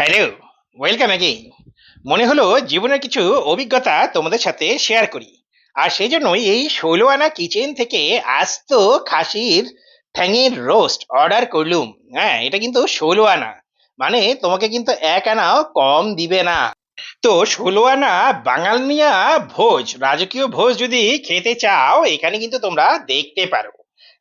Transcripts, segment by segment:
Hello welcome again মনে হলো জীবনের কিছু অভিজ্ঞতা তোমাদের সাথে শেয়ার করি। আর সেই জন্যই এই ষোলো আনা কিচেন থেকে আস্ত খাসির ঠ্যাঙের রোস্ট অর্ডার করলুম। হ্যাঁ এটা কিন্তু ষোলো আনা মানে তোমাকে কিন্তু এক আনাও কম দিবে না। তো ষোলো আনা বাঙালিয়া ভোজ, রাজকীয় ভোজ যদি খেতে চাও, এখানে কিন্তু তোমরা দেখতে পারো।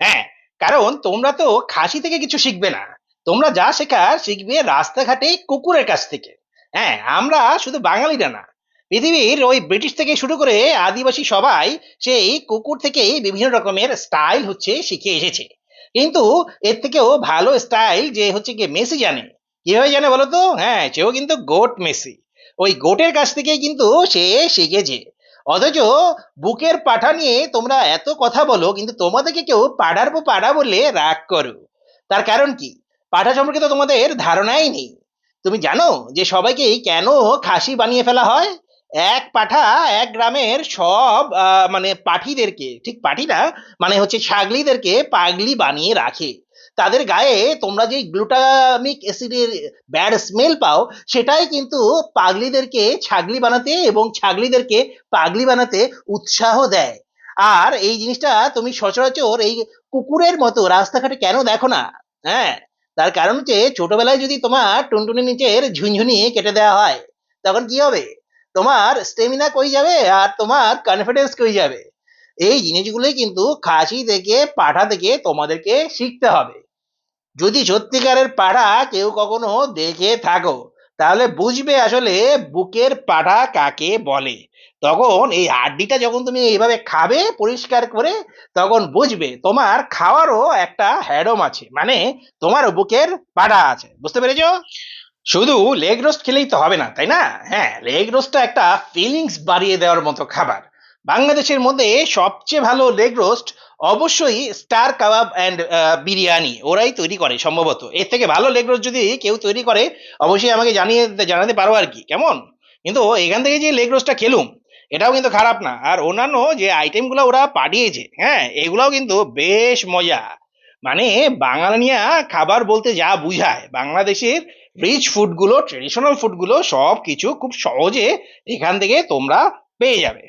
হ্যাঁ কারণ তোমরা তো খাসি থেকে কিছু শিখবে না। তোমরা যা শেখার শিখবে রাস্তাঘাটে কুকুরের কাছ থেকে। হ্যাঁ আমরা শুধু বাঙালিরা না। পৃথিবীর ওই ব্রিটিশ থেকে শুরু করে আদিবাসী সবাই সেই কুকুর থেকেই বিভিন্ন রকমের স্টাইল হচ্ছে শিখে এসেছে। কিন্তু এর থেকেও ভালো স্টাইল যে হচ্ছে কি মেসি জানে। কীভাবে জানে বলো তো? হ্যাঁ সেও কিন্তু গোট মেসি। ওই গোটের কাছ থেকেই কিন্তু সে শিখেছে। অথচ বুকের পাঠা নিয়ে তোমরা এত কথা বলো, কিন্তু তোমাদেরকে কেউ পাড়ার পর পাড়া বলে রাগ করো। তার কারণ কি? পাঠা সম্পর্কে তো তোমাদের ধারণাই নেই। তুমি জানো যে সবাইকে কেন খাসি বানিয়ে ফেলা হয়? এক পাঠা এক গ্রামের সব মানে পাঠীদেরকে, ঠিক পাঠী না মানে হচ্ছে ছাগলিদেরকে পাগলি বানিয়ে রাখে। তাদের গায়ে তোমরা যে গ্লুটামিক অ্যাসিডের ব্যাড স্মেল পাও, সেটাই কিন্তু পাগলিদেরকে ছাগলি বানাতে এবং ছাগলিদেরকে পাগলি বানাতে উৎসাহ দেয়। আর এই জিনিসটা তুমি সচরাচর এই কুকুরের মতো রাস্তাঘাটে কেন দেখো না? হ্যাঁ তার কারণ হচ্ছে ছোটবেলায় যদি তোমার টুনটুনি নিচের ঝুনঝুনি কেটে দেওয়া হয়, তখন কি হবে? তোমার স্টেমিনা কই যাবে আর তোমার কনফিডেন্স কই যাবে? এই জিনিসগুলোই কিন্তু খাসি থেকে, পাঠা থেকে তোমাদেরকে শিখতে হবে। যদি সত্যিকারের পাড়া কেউ কখনো দেখে থাকো তাহলে বুঝবে আসলে বুকের পাঠা কাকে বলে। তখন এই হাড্ডিটা যখন তুমি এইভাবে খাবে পরিষ্কার করে, তখন বুঝবে তোমার খাওয়ারও একটা হ্যাডম আছে মানে তোমার বুকের পাঠা আছে। বুঝতে পেরেছ? শুধু লেগ রোস্ট খেলেই তো হবে না, তাই না? হ্যাঁ লেগ রোস্টটা একটা ফিলিংস বাড়িয়ে দেওয়ার মতো খাবার। বাংলাদেশের মধ্যে সবচেয়ে ভালো লেগ রোস্ট অবশ্যই স্টার কাবাব অ্যান্ড বিরিয়ানি ওরাই তৈরি করে সম্ভবত। এর থেকে ভালো লেগ রোস্ট যদি কেউ তৈরি করে, অবশ্যই আমাকে জানিয়ে জানাতে পারো আর কি, কেমন? কিন্তু এখান থেকে যে লেগ রোস্টটা খেলুম, এটাও কিন্তু খারাপ না। আর অন্যান্য যে আইটেমগুলো ওরা পাঠিয়েছে হ্যাঁ এগুলাও কিন্তু বেশ মজা। মানে বাঙালিয়া খাবার বলতে যা বুঝায়, বাংলাদেশের রিচ ফুডগুলো ট্রেডিশনাল ফুডগুলো সব কিছু খুব সহজে এখান থেকে তোমরা পেয়ে যাবে।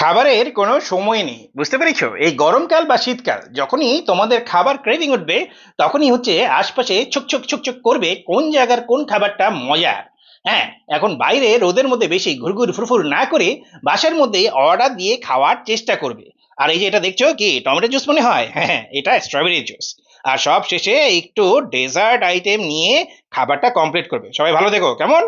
খাবারের কোনো সময় নেই, বুঝতে পেরেছ? এই গরমকাল বা শীতকাল, যখনই তোমাদের খাবার ক্রেভিং উঠবে, তখনই হচ্ছে আশপাশে ছুক ছুক ছুক ছুক করবে কোন জায়গার কোন খাবারটা মজার। হ্যাঁ এখন বাইরে রোদের মধ্যে বেশি ঘুরঘুর ফুরফুর না করে বাসার মধ্যে অর্ডার দিয়ে খাওয়ার চেষ্টা করবে। আর এই যে এটা দেখছ কি, টমেটো জুস মনে হয়? হ্যাঁ এটা স্ট্রবেরি জুস আর সব শেষে একটু ডেজার্ট আইটেম নিয়ে খাবারটা কমপ্লিট করবে। সবাই ভালো দেখো কেমন?